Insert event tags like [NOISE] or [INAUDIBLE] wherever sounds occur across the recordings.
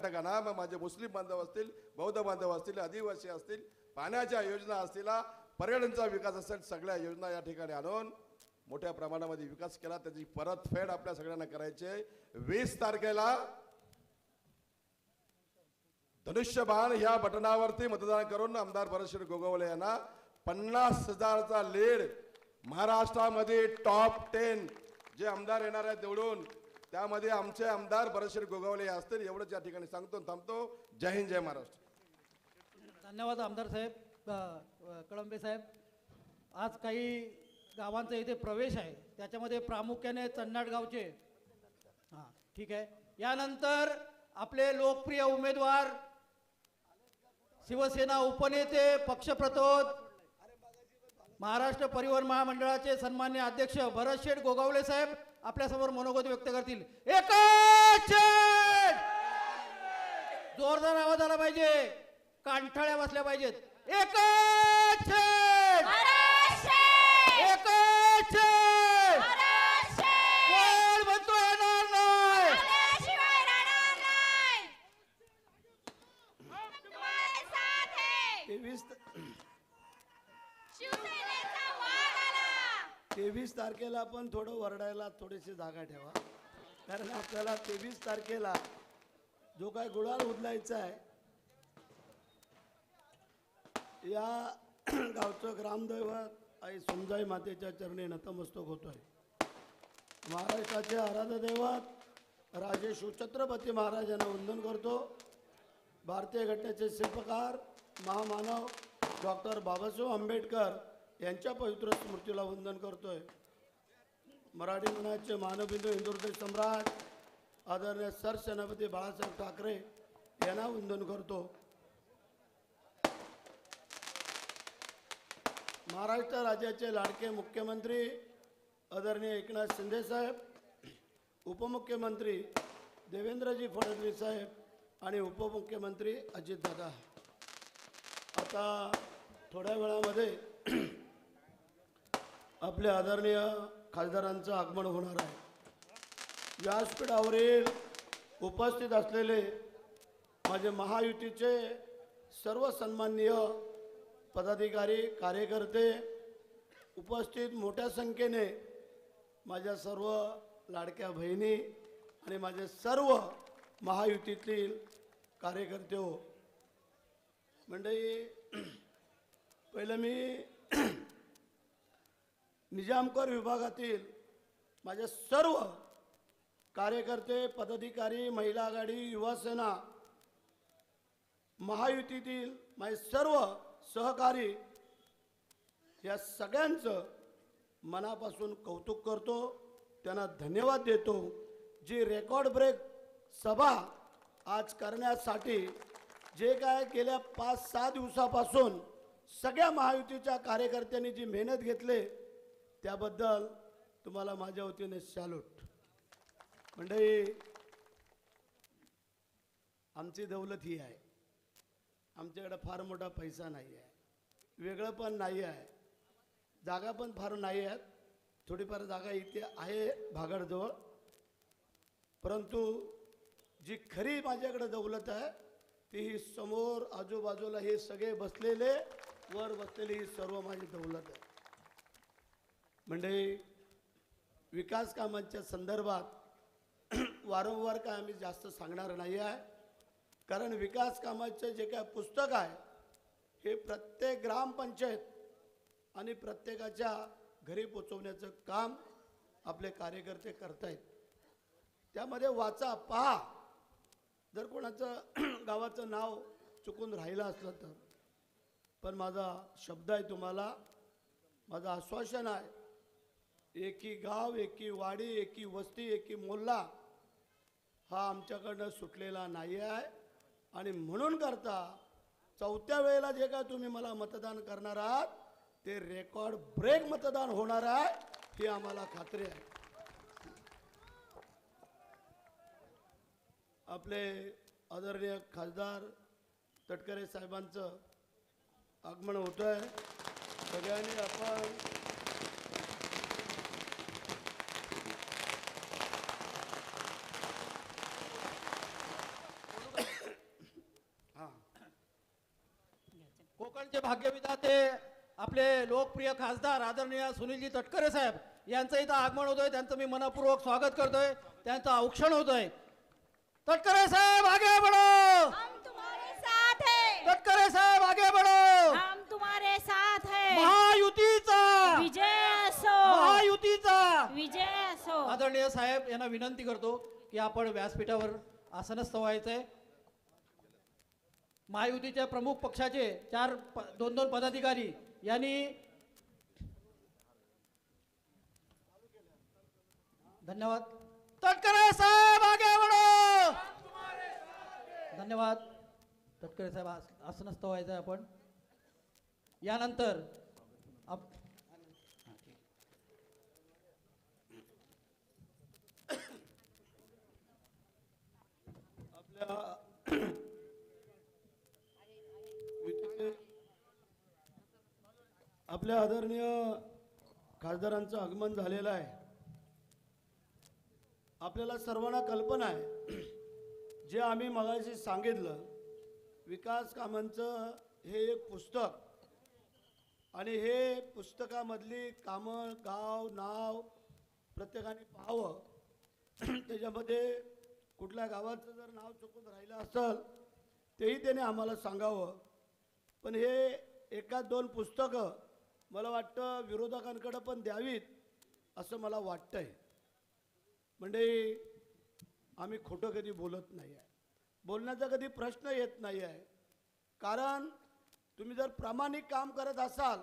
घटकांना मग माझे मुस्लिम बांधव असतील बौद्ध बांधव असतील आदिवासी असतील पाण्याच्या योजना असतील पर्यटनचा विकास असेल सगळ्या योजना या ठिकाणी आणून मोठ्या प्रमाणामध्ये विकास केला. त्याची परतफेड आपल्या सगळ्यांना करायची आहे. वीस तारखेला धनुष्यबाण ह्या बटनावरती मतदान करून आमदार भरतशेठ गोगवले यांना पन्नास हजारचा लीड महाराष्ट्रामध्ये टॉप टेन जे आमदार येणार आहेत निवडून. त्यामध्ये आमचे आमदार भरतशेठ गोगावले असतील एवढंच या ठिकाणी सांगतो थांबतो. जय हिंद जय महाराष्ट्र. धन्यवाद आमदार साहेब कळंबे साहेब. आज काही गावांचा इथे प्रवेश आहे त्याच्यामध्ये प्रामुख्याने चन्नाड गावचे. हां ठीक आहे. यानंतर आपले लोकप्रिय उमेदवार शिवसेना उपनेते पक्षप्रतोद महाराष्ट्र परिवहन महामंडळाचे सन्मान्य अध्यक्ष भरत शेठ गोगावले साहेब. आपल्यासमोर मनोगत व्यक्त करतील. एकच! जोरदार आवाज आला पाहिजे. कांठाळ्या बसल्या पाहिजेत. एकच! एकच शेठ! कोण म्हणतो येणार नाही? तेवीस तेवीस तारखेला पण थोडं वरडायला थोडीशी जागा ठेवा. कारण आपल्याला तेवीस तारखेला जो काय गुळाल उदलायचा आहे या [CLEARS THROAT] गावचं ग्रामदैवत आई समजाई मातेच्या चरणी नतमस्तक होतोय. महाराष्ट्राचे आराध्य दैवत राजे शिवछत्रपती महाराजांना वंदन करतो. भारतीय घटनेचे शिल्पकार महामानव डॉक्टर बाबासाहेब आंबेडकर यांच्या पवित्र स्मृतीला वंदन करतोय. मराठी मनाचे मानवबिंदू हिंदुहृदय सम्राट आदरणीय सरसेनापती बाळासाहेब ठाकरे यांना वंदन करतो. महाराष्ट्र राज्याचे लाडके मुख्यमंत्री आदरणीय एकनाथ शिंदे साहेब उपमुख्यमंत्री देवेंद्रजी फडणवीस साहेब आणि उपमुख्यमंत्री अजितदादा. आता थोड्या वेळामध्ये आपल्या आदरणीय खासदारांचं आगमन होणार आहे. व्यासपीठावरील उपस्थित असलेले माझे महायुतीचे सर्व सन्माननीय पदाधिकारी कार्यकर्ते उपस्थित मोठ्या संख्येने माझ्या सर्व लाडक्या बहिणी आणि माझे सर्व महायुतीतील कार्यकर्ते हो. मंडळी [CLEARS THROAT] पहिलं मी निजामकर विभागातील माझे सर्व कार्यकर्ते पदाधिकारी महिला आघाडी युवासेना महायुतीतील माझे सर्व सहकारी या सगळ्यांचं मनापासून कौतुक करतो त्यांना धन्यवाद देतो जी रेकॉर्ड ब्रेक सभा आज करण्यासाठी जे काय गेल्या पाच सहा दिवसापासून सगळ्या महायुतीच्या कार्यकर्त्यांनी जी मेहनत घेतली त्याबद्दल तुम्हाला माझ्या वतीने सॅल्यूट. मंडळी आमची दौलत ही आहे. आमच्याकडे फार मोठा पैसा नाही आहे. वेगळं पण नाही आहे. जागा पण फार नाही आहेत. थोडीफार जागा इथे आहे भागडजवळ. परंतु जी खरी माझ्याकडे दौलत आहे ती ही समोर आजूबाजूला हे सगळे बसलेले वर बसलेली ही सर्व माझी दौलत आहे. म्हणजे विकास कामांच्या संदर्भात [CLEARS THROAT] वारंवार काय आम्ही जास्त सांगणार नाही आहे. कारण विकास कामाचं जे काय पुस्तक आहे हे प्रत्येक ग्रामपंचायत आणि प्रत्येकाच्या घरी पोचवण्याचं काम आपले कार्यकर्ते करतायत. त्यामध्ये वाचा पहा. जर कोणाचं [CLEARS THROAT] गावाचं नाव चुकून राहिलं असलं तर. पण माझा शब्द आहे तुम्हाला माझं आश्वासन आहे एकी गाव एकी वाडी एकी वस्ती एकी मोल्ला हा आमच्याकडनं सुटलेला नाही आहे. आणि म्हणून करता चौथ्या वेळेला जे काय तुम्ही मला मतदान करणार आहात ते रेकॉर्ड ब्रेक मतदान होणार आहे ही आम्हाला खात्री आहे. आपले आदरणीय खासदार तटकरे साहेबांचं आगमन होतं आहे सगळ्यांनी आपण भाग्यविधाते आपले लोकप्रिय खासदार आदरणीय सुनीलजी तटकरे साहेब यांचं इथं आगमन होतोय. त्यांचं मी मनपूर्वक स्वागत करतोय. त्यांचं औक्षण होतोय. तटकरे साहेब आगे बढो! हम तुम्हारे साथ हैं। तटकरे साहेब आगे बढो! हम तुम्हारे साथ हैं। महायुतीचा! विजय असो। महायुतीचा! विजय असो। आदरणीय साहेब यांना विनंती करतो की आपण व्यासपीठावर आसनस्थ व्हायचंय. महायुतीच्या प्रमुख पक्षाचे चार प- दोन दोन पदाधिकारी यांनी धन्यवाद. तटकरे साहेब आगे बढो धन्यवाद. तटकरे साहेब असं नसतं व्हायचंय आपण. यानंतर आप आपल्या आपल्या आदरणीय खासदारांचं आगमन झालेलं आहे. आपल्याला सर्वांना कल्पना आहे. जे आम्ही मगाशी सांगितलं विकास कामांचं हे एक पुस्तक आणि हे पुस्तकामधली कामं गाव नाव प्रत्येकाने पाहावं. [CLEARS THROAT] त्याच्यामध्ये कुठल्या गावाचं जर नाव चुकून राहिलं असेल तेही त्याने आम्हाला सांगावं. पण हे एका दोन पुस्तकं मला वाटतं विरोधकांकडं पण द्यावीत असं मला वाटतंय. म्हणजे आम्ही खोटं कधी बोलत नाही आहे. बोलण्याचा कधी प्रश्न येत नाही आहे. कारण तुम्ही जर प्रामाणिक काम करत असाल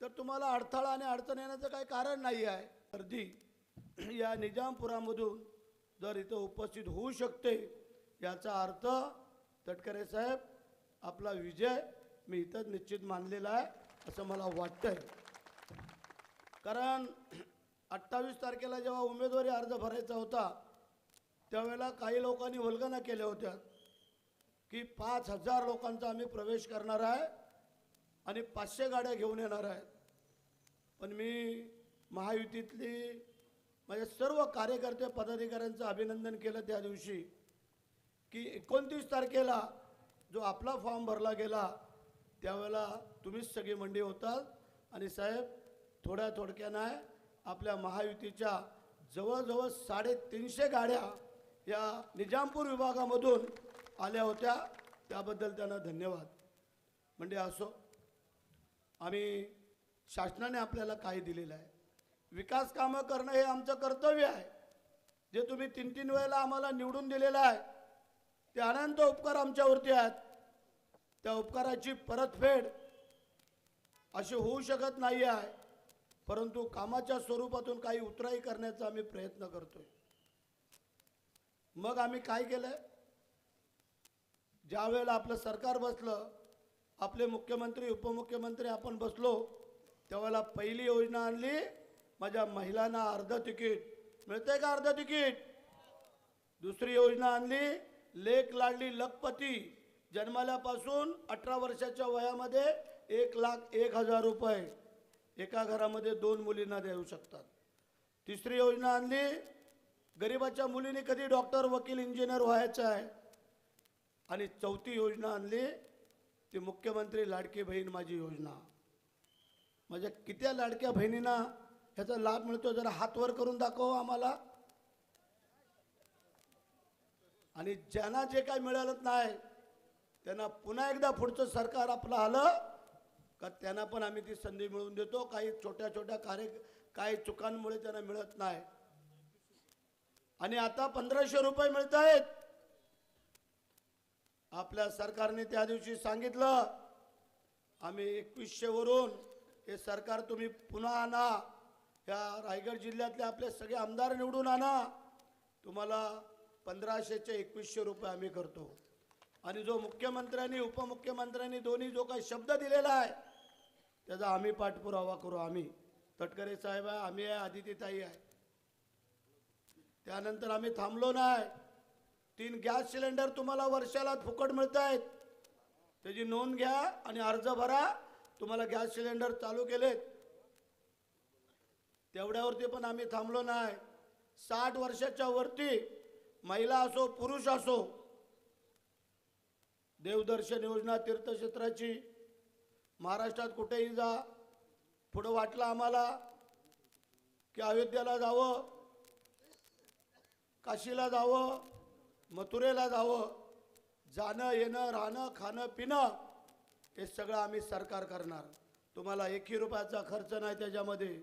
तर तुम्हाला अडथळा आणि अडचण येण्याचं काही कारण नाही आहे. गर्दी या निजामपुरामधून जर इथं उपस्थित होऊ शकते याचा अर्थ तटकरे साहेब आपला विजय मी इथंच निश्चित मानलेला आहे. असं मला वाटतंय. कारण अठ्ठावीस तारखेला जेव्हा उमेदवारी अर्ज भरायचा होता त्यावेळेला काही लोकांनी वल्गना केल्या होत्या की पाच हजार लोकांचा आम्ही प्रवेश करणार आहे आणि पाचशे गाड्या घेऊन येणार आहेत. पण मी महायुतीतली माझ्या सर्व कार्यकर्ते पदाधिकाऱ्यांचं अभिनंदन केलं त्या दिवशी की एकोणतीस तारखेला जो आपला फॉर्म भरला गेला त्यावेळेला तुम्हीच सगळी मंडी होतात आणि साहेब थोड्या थोडक्यानं आहे आपल्या महायुतीच्या जवळजवळ साडेतीनशे गाड्या या निजामपूर विभागामधून आल्या होत्या. त्याबद्दल त्यांना धन्यवाद. म्हणजे असो आम्ही शासनाने आपल्याला काय दिलेलं आहे. विकास कामं करणं हे आमचं कर्तव्य आहे. जे तुम्ही तीन तीन वेळेला आम्हाला निवडून दिलेलं आहे ते अनंत उपकार आमच्यावरती आहेत. त्या उपकाराची परतफेड अशी होऊ शकत नाही आहे. परंतु कामाच्या स्वरूपातून काही उतराई करण्याचा आम्ही प्रयत्न करतोय. मग आम्ही काय केलंय? ज्या वेळेला आपलं सरकार बसलं आपले मुख्यमंत्री उपमुख्यमंत्री आपण बसलो त्यावेळेला पहिली योजना आणली माझ्या महिलांना अर्ध तिकीट. मिळतंय का अर्ध तिकीट? दुसरी योजना आणली लेख लाडली लखपती. जन्माल्यापासून अठरा वर्षाच्या वयामध्ये एक लाख एक हजार रुपये एका घरामध्ये दोन मुलींना देऊ शकतात. तिसरी योजना आणली गरिबाच्या मुलीने कधी डॉक्टर वकील इंजिनियर व्हायचं आहे? आणि चौथी योजना आणली ती मुख्यमंत्री लाडकी बहीण माझी योजना. माझ्या कित्या लाडक्या बहिणींना ह्याचा लाभ मिळतो जरा हात वर करून दाखव आम्हाला. आणि ज्यांना जे काही मिळालं नाही त्यांना पुन्हा एकदा पुढचं सरकार आपलं आलं का त्यांना पण आम्ही ती संधी मिळवून देतो. काही छोट्या छोट्या कार्य काही चुकांमुळे त्यांना मिळत नाही. आणि आता पंधराशे रुपये मिळत आहेत. आपल्या सरकारने त्या दिवशी सांगितलं आम्ही एकवीसशे वरून हे सरकार तुम्ही पुन्हा आणा. या रायगड जिल्ह्यातले आपले सगळे आमदार निवडून आणा. तुम्हाला पंधराशेचे एकवीसशे रुपये आम्ही करतो. आणि जो मुख्यमंत्र्यांनी उपमुख्यमंत्र्यांनी दोन्ही जो काही शब्द दिलेला आहे त्याचा आम्ही पाठपुरावा करू आम्ही. तटकरे साहेब आहे आम्ही आहे आदितीताई आहे. त्यानंतर आम्ही थांबलो नाही. तीन गॅस सिलेंडर तुम्हाला वर्षाला फुकट मिळत आहेत त्याची नोंद घ्या आणि अर्ज भरा. तुम्हाला गॅस सिलेंडर चालू केलेत. तेवढ्यावरती पण आम्ही थांबलो नाही. साठ वर्षाच्या वरती महिला असो पुरुष असो देवदर्शन योजना तीर्थक्षेत्राची महाराष्ट्रात कुठेही जा. पुढं वाटलं आम्हाला की अयोध्येला जावं काशीला जावं मथुरेला जावं. जाणं येणं राहणं खाणं पिणं हे सगळं आम्ही सरकार करणार. तुम्हाला एकही रुपयाचा खर्च नाही त्याच्यामध्ये.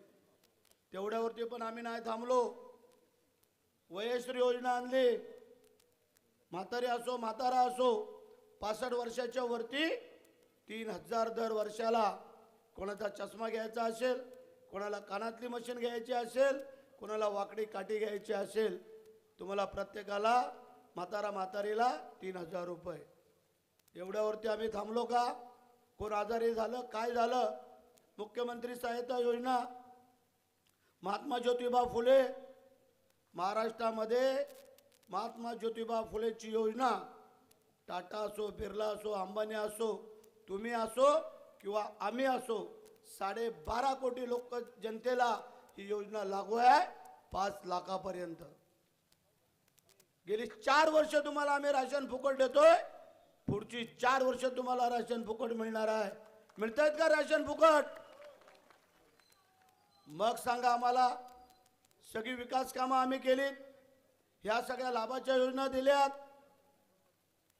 तेवढ्यावरती पण आम्ही नाही थांबलो. वयश्री योजना आणली. म्हातारी असो म्हातारा असो पासष्ट वर्षाच्या वरती तीन हजार दर वर्षाला कोणाचा चष्मा घ्यायचा असेल कोणाला कानातली मशीन घ्यायची असेल कोणाला वाकडी काठी घ्यायची असेल तुम्हाला प्रत्येकाला म्हातारा म्हातारीला तीन हजार रुपये. एवढ्यावरती आम्ही थांबलो का? कोण आजारी झालं काय झालं? मुख्यमंत्री सहायता योजना महात्मा ज्योतिबा फुले महाराष्ट्रामध्ये महात्मा ज्योतिबा फुलेची योजना टाटा असो बिर्ला असो अंबानी असो तुम्ही असो किंवा आम्ही असो साडेबारा कोटी लोक जनतेला ही योजना लागू आहे पाच लाखापर्यंत. गेली चार वर्ष तुम्हाला आम्ही राशन फुकट देतोय पुढची चार वर्ष तुम्हाला राशन फुकट मिळणार आहे. मिळत आहेत का राशन फुकट? मग सांगा आम्हाला सगळी विकास कामं आम्ही केलीत ह्या सगळ्या लाभाच्या योजना दिल्यात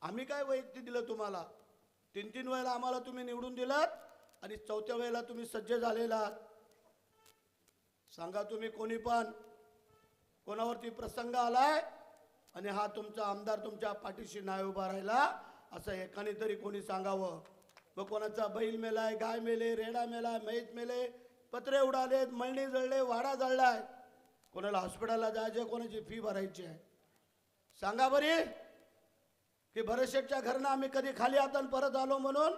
आम्ही काय वैयक्तिक दिलं तुम्हाला? तीन तीन वेळेला आम्हाला तुम्ही निवडून दिलात आणि चौथ्या वेळेला तुम्ही सज्ज झालेला सांगा तुम्ही कोणी पण कोणावरती प्रसंग आलाय आणि हा तुमचा आमदार तुमच्या पाठीशी नाही उभा राहिला असं एकाने तरी कोणी सांगावं? मग कोणाचा बैल मेलाय गाय मेले रेडा मेलाय मैत मेले पत्रे उडालेत मळणी जळले वाडा जळलाय. कोणाला हॉस्पिटलला जायचे कोणाची फी भरायची आहे? सांगा बरी. की भरतशेठच्या घरनं आम्ही कधी खाली हातान परत आलो म्हणून?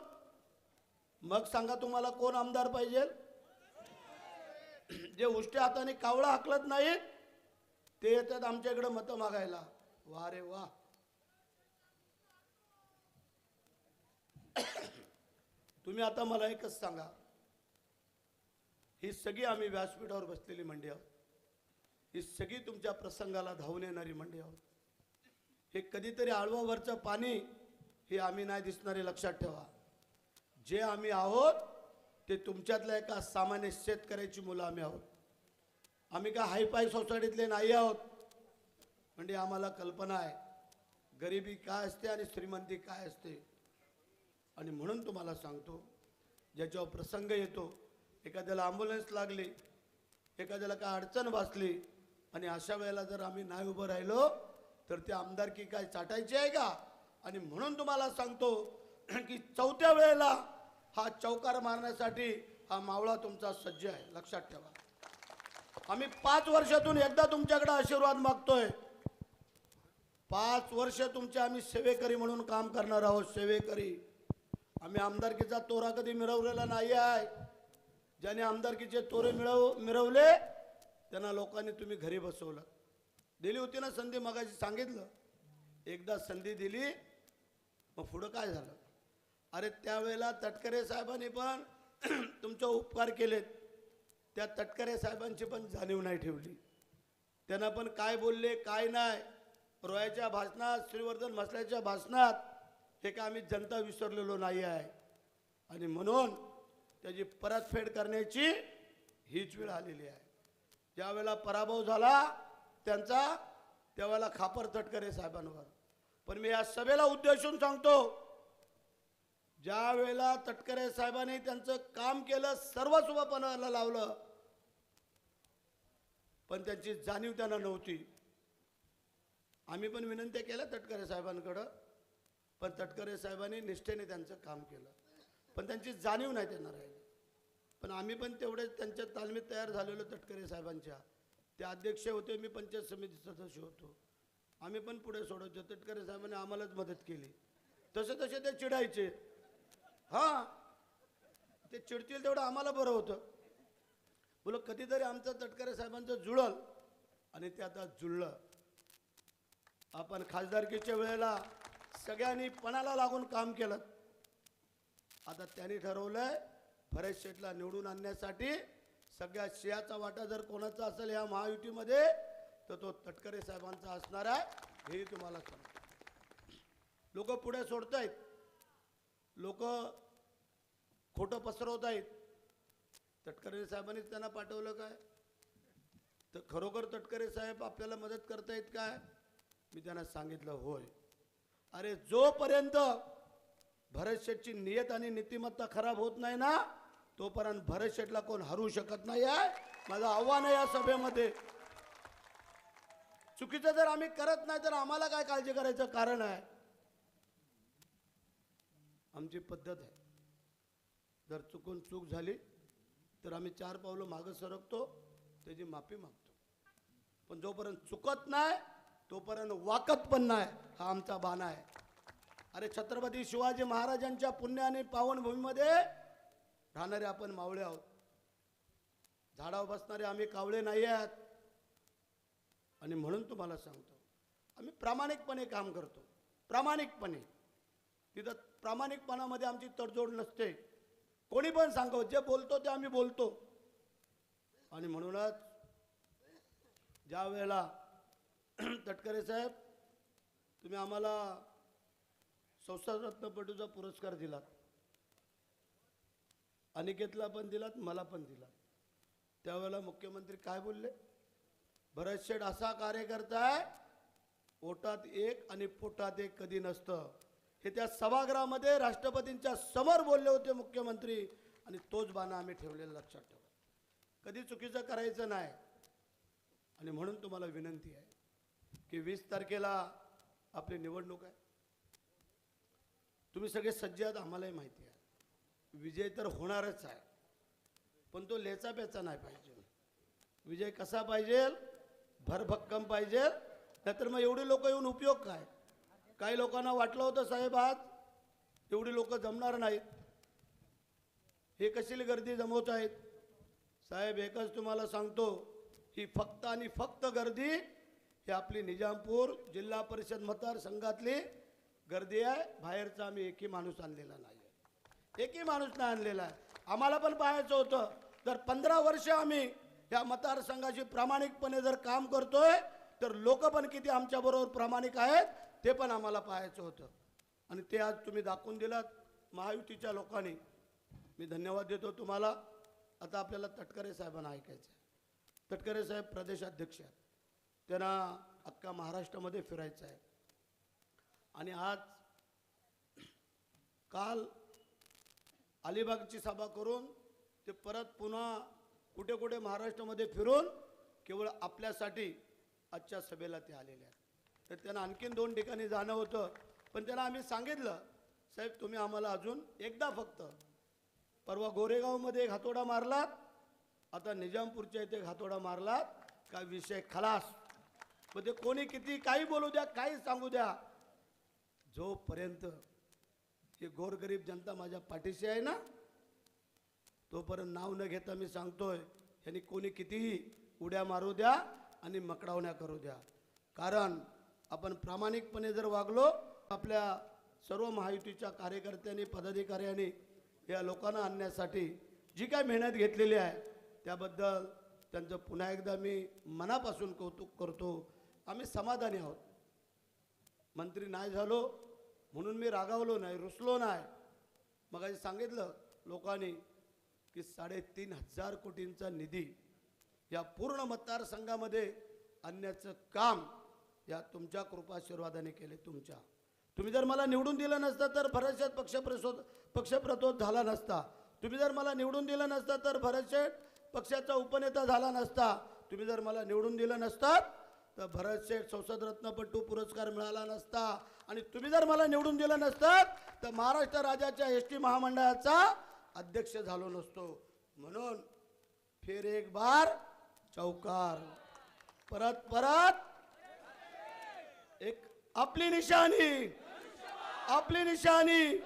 मग सांगा तुम्हाला कोण आमदार पाहिजे? जे उष्ट्या हाताने कावळा हाकलत नाहीत ते येतात आमच्याकडे मतं मागायला. वा रे वा. तुम्ही आता मला एकच सांगा. ही सगळी आम्ही व्यासपीठावर बसलेली मंडी आहोत ही सगळी तुमच्या प्रसंगाला धावून येणारी मंडी आहोत हे कधीतरी आळवावरचं पाणी हे आम्ही नाही दिसणारे लक्षात ठेवा. जे आम्ही आहोत ते तुमच्यातल्या एका सामान्य शेतकऱ्याची मुलं आम्ही आहोत. आम्ही का हायफाय सोसायटीतले नाही आहोत. म्हणजे आम्हाला कल्पना आहे गरिबी काय असते आणि श्रीमंती काय असते? आणि म्हणून तुम्हाला सांगतो ज्याच्यावर प्रसंग येतो एखाद्याला ॲम्ब्युलन्स लागली एखाद्याला काय अडचण भासली आणि अशा वेळेला जर आम्ही नाही उभं राहिलो तर ते आमदारकी काय चाटायची आहे का? आणि म्हणून तुम्हाला सांगतो [CLEARS THROAT] की चौथ्या वेळेला हा चौकार मारण्यासाठी हा मावळा तुमचा सज्ज आहे. लक्षात ठेवा. आम्ही पाच वर्षातून एकदा तुमच्याकडे आशीर्वाद मागतोय. पाच वर्ष तुमचे आम्ही सेवेकरी म्हणून काम करणार आहोत सेवेकरी. आम्ही आमदारकीचा तोरा कधी मिरवलेला नाही आहे. ज्याने आमदारकीचे तोरे मिळव मिरवले त्यांना लोकांनी तुम्ही घरी बसवलं. दिली होती ना संधी मगाशी सांगितलं. एकदा संधी दिली मग पुढं काय झालं? अरे त्यावेळेला तटकरे साहेबांनी पण [CLEARS THROAT] तुमचे उपकार केलेत. त्या तटकरे साहेबांची पण जाणीव नाही ठेवली. त्यांना पण काय बोलले काय नाही. रोयाच्या भाषणात श्रीवर्धन मसल्याच्या भाषणात हे काय आम्ही जनता विसरलेलो नाही आहे. आणि म्हणून त्याची परतफेड करण्याची हीच वेळ आलेली आहे. ज्यावेळेला पराभव झाला त्यांचा देवाला खापर तटकरे साहेबांवर. पण मी या सभेला उद्देशून सांगतो ज्या वेळेला तटकरे साहेबांनी त्यांचं काम केलं सर्वस्व पणाला लावलं पण त्यांची जाणीव त्यांना नव्हती. आम्ही पण विनंत्या केल्या तटकरे साहेबांकडं पण तटकरे साहेबांनी निष्ठेने त्यांचं काम केलं. पण त्यांची जाणीव नाही त्यांना राहिली. पण आम्ही पण तेवढे त्यांच्या तालमीत तयार झालेलो तटकरे साहेबांच्या. ते अध्यक्ष होते मी पंचायत समिती सदस्य होतो. आम्ही पण पुढे सोडवतो तटकरे साहेबांनी आम्हालाच मदत केली. तसे तसे ते चिडायचे. हां. ते चिडतील तेवढं आम्हाला बरं होतं. बोलो कधीतरी आमचं तटकरे साहेबांचं जुळल आणि ते आता जुळलं. आपण खासदारकीच्या वेळेला सगळ्यांनी पणाला लागून काम केलं. आता त्यांनी ठरवलंय फरेज शेठला निवडून आणण्यासाठी सगळ्या श्रेयाचा वाटा जर कोणाचा असेल या महायुतीमध्ये तर तो तटकरे साहेबांचा असणार आहे हे तुम्हाला सांगतो. लोक पुढे सोडतायत. लोक खोटं पसरवत आहेत तटकरे साहेबांनीच त्यांना पाठवलं काय? तर खरोखर तटकरे साहेब आपल्याला मदत करतायत काय? मी त्यांना सांगितलं होय. अरे जोपर्यंत भरत शेठची नियत आणि नीतिमत्ता खराब होत नाही ना तोपर्यंत भरतशेठला कोण हरू शकत नाही आहे? माझं आव्हान आहे या सभेमध्ये. चुकीचं जर आम्ही करत नाही तर आम्हाला काय काळजी करायचं? कारण आहे. आमची पद्धत आहे. जर चुकून चूक झाली तर आम्ही चार पावलं मागं सरकतो त्याची माफी मागतो. पण जोपर्यंत चुकत नाही तोपर्यंत वाकत पण नाही हा आमचा बाणा आहे. अरे छत्रपती शिवाजी महाराजांच्या पुण्य आणि पावनभूमीमध्ये राहणारे आपण मावळे आहोत. झाडावर बसणारे आम्ही कावळे नाही आहात. आणि म्हणून तुम्हाला सांगतो आम्ही प्रामाणिकपणे काम करतो. प्रामाणिकपणे. तिथं प्रामाणिकपणामध्ये आमची तडजोड नसते. कोणी पण सांगतो जे बोलतो ते आम्ही बोलतो. आणि म्हणूनच ज्या वेळेला [CLEARS THROAT] तटकरे साहेब तुम्ही आम्हाला संस्थारत्नपटूचा पुरस्कार दिलात. अनिकेतला पण दिलात मला पण दिलात. त्यावेळेला मुख्यमंत्री काय बोलले? भरत शेठ असा कार्यकर्ता आहे ओटात एक आणि पोटात एक कधी नसतं. हे त्या सभागृहामध्ये राष्ट्रपतींच्या समोर बोलले होते मुख्यमंत्री आणि तोच बाणा आम्ही ठेवलेला लक्षात ठेवा. कधी चुकीचं करायचं नाही. आणि म्हणून तुम्हाला विनंती आहे की वीस तारखेला आपली निवडणूक आहे. तुम्ही सगळे सज्ज आहात आम्हालाही माहिती आहे. विजय तर होणारच आहे. पण तो लेचा नाही पाहिजे. विजय कसा पाहिजे? भरभक्कम पाहिजे. नाहीतर मग एवढे लोक येऊन उपयोग काय? काही लोकांना वाटलं होतं साहेब आज एवढी लोक जमणार नाहीत. हे कशी गर्दी जमवत आहेत? साहेब एकच तुम्हाला सांगतो ही फक्त आणि फक्त गर्दी ही आपली निजामपूर जिल्हा परिषद मतदारसंघातली गर्दी आहे. बाहेरचा आम्ही एकही माणूस आणलेला नाही. एकही माणूस नाही आणलेला आहे. आम्हाला पण पाहायचं होतं. तर पंधरा वर्ष आम्ही या मतदारसंघाशी प्रामाणिकपणे जर काम करतोय तर लोक पण किती आमच्याबरोबर प्रामाणिक आहेत ते पण आम्हाला पाहायचं होतं. आणि ते आज तुम्ही दाखवून दिलात. महायुतीच्या लोकांनी. मी धन्यवाद देतो तुम्हाला. आता आपल्याला तटकरे साहेबांना ऐकायचं आहे तटकरे साहेब प्रदेशाध्यक्ष आहेत. त्यांना अख्खा महाराष्ट्रामध्ये फिरायचं आहे आणि आज काल अलिबागची सभा करून ते परत पुन्हा कुठे कुठे महाराष्ट्रामध्ये फिरून केवळ आपल्यासाठी आजच्या सभेला ते आलेले आहेत. तर त्यांना आणखीन दोन ठिकाणी जाणं होतं. पण त्यांना आम्ही सांगितलं साहेब तुम्ही आम्हाला अजून एकदा फक्त परवा गोरेगावमध्ये एक हातोडा मारलात आता निजामपूरच्या इथे हातोडा मारलात का विषय खलास. मग ते कोणी किती काही बोलू द्या काही सांगू द्या. जोपर्यंत ही गोरगरीब जनता माझ्या पाठीशी आहे ना? तोपर्यंत नाव न घेता मी सांगतोय यांनी कोणी कितीही उड्या मारू द्या आणि मकडावण्या करू द्या. कारण आपण प्रामाणिकपणे जर वागलो आपल्या सर्व महायुतीच्या कार्यकर्त्यांनी पदाधिकाऱ्यांनी या लोकांना आणण्यासाठी जी काय मेहनत घेतलेली आहे त्याबद्दल त्यांचं पुन्हा एकदा मी मनापासून कौतुक करतो. आम्ही समाधानी आहोत. मंत्री नाही झालो म्हणून मी रागावलो नाही रुसलो नाही. मग आज सांगितलं लोकांनी की साडेतीन हजार कोटींचा निधी या पूर्ण मतदारसंघामध्ये आणण्याचं काम या तुमच्या कृपाशीर्वादाने केले तुमच्या. तुम्ही जर मला निवडून दिलं नसतं तर भरतशेठ पक्षप्रसोद पक्षप्रतोद झाला नसता. तुम्ही जर मला निवडून दिलं नसतं तर भरतशेठ पक्षाचा उपनेता झाला नसता. तुम्ही जर मला निवडून दिलं नसतात तर भरतशेठ संसदरत्नपटू पुरस्कार मिळाला नसता. आणि तुम्ही जर मला निवडून दिलं नसतं तर महाराष्ट्र राज्याच्या एस टी महामंडळाचा अध्यक्ष झालो नसतो. म्हणून फेर एक बार चौकार. परत परत. एक आपली निशाणी. आपली निशाणी.